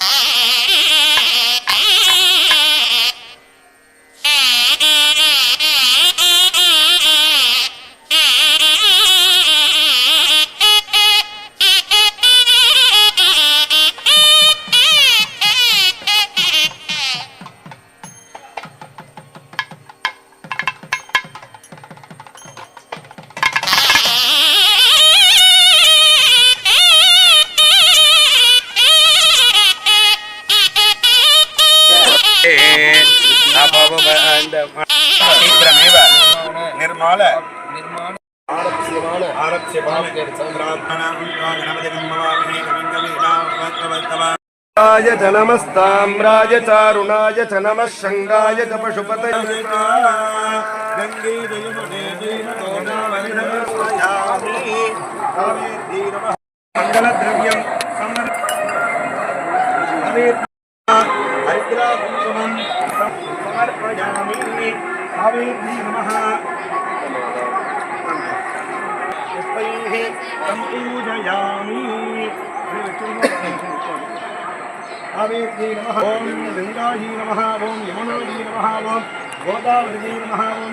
Ah! निर्माल निर्माण आरप्स्यमाण आरप्स्यमाण राय च नमस्ताम्राय चारुणाय च नमः शङ्गाय च पशुपतये मङ्गलद्रव्यं కావేర్యై నమ. పుష్పై సంపూజయామి కావేర్యై నమ. ఓం గంగాయీ నమ. ఓం యమునాయీ నమ. ఓం గోదావరీ నమ. ఓం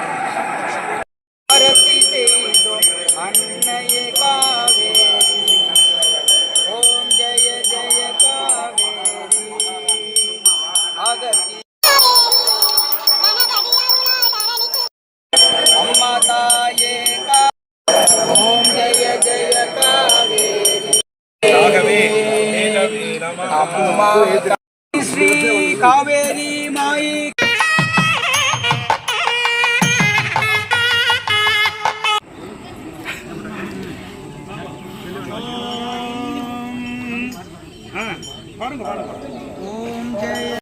ஸ்ரீ காவேரி மாயி. பாருங்க பாருங்க.